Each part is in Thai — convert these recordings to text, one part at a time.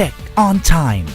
Check on time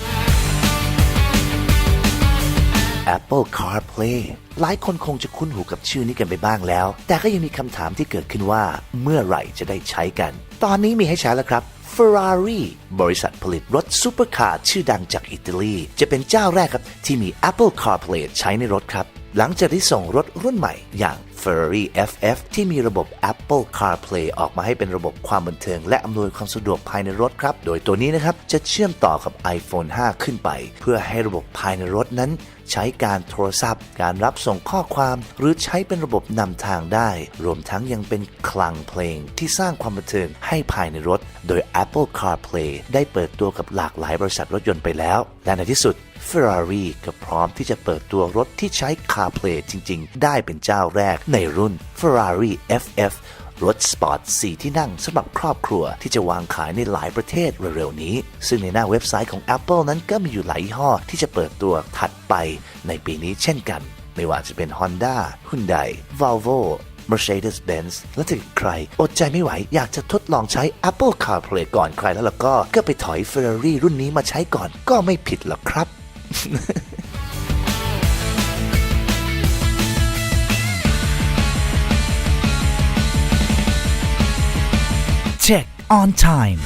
Apple CarPlay หลายคนคงจะคุ้นหูกับชื่อนี้กันไปบ้างแล้ว แต่ก็ยังมีคำถามที่เกิดขึ้นว่า เมื่อไหร่จะได้ใช้กัน ตอนนี้มีให้ใช้แล้วครับ Ferrari บริษัทผลิตรถซูเปอร์คาร์ชื่อดังจากอิตาลี จะเป็นเจ้าแรกครับที่มี Apple CarPlay ใช้ในรถครับ หลังจากที่ส่งรถรุ่นใหม่อย่าง Ferrari FF ที่มีระบบ Apple CarPlay ออกมาให้เป็นระบบความบันเทิง และอำนวยความสะดวกภายในรถครับ โดยตัวนี้นะครับ จะเชื่อมต่อกับ iPhone 5 ขึ้นไป เพื่อให้ระบบภายในรถนั้น ใช้การโทรศัพท์ การรับส่งข้อความ หรือใช้เป็นระบบนำทางได้ รวมทั้งยังเป็นคลังเพลงที่สร้างความบันเทิงให้ภายในรถ โดย Apple CarPlay ได้เปิดตัวกับหลากหลายบริษัทรถยนต์ไปแล้ว และในที่สุด Ferrari ก็พร้อมที่จะเปิดตัวรถที่ใช้ CarPlay จริง ๆ ได้เป็นเจ้าแรกในรุ่น Ferrari FF รถสปอร์ต4ที่นั่งสำหรับครอบครัวที่จะวางขายในหลายประเทศเร็วๆนี้ ซึ่งในหน้าเว็บไซต์ของ Apple นั้นก็มีอยู่หลายยี่ห้อที่จะเปิดตัวถัดไปในปีนี้เช่นกัน ไม่ว่าจะเป็น Honda Hyundai Volvo Mercedes-Benz และถ้าใคร อดใจไม่ไหวอยากจะทดลองใช้ Apple CarPlay ก่อนใครแล้วล่ะก็ก็ไปถอย Ferrari รุ่นนี้มาใช้ก่อนก็ไม่ผิดหรอกครับ Check on time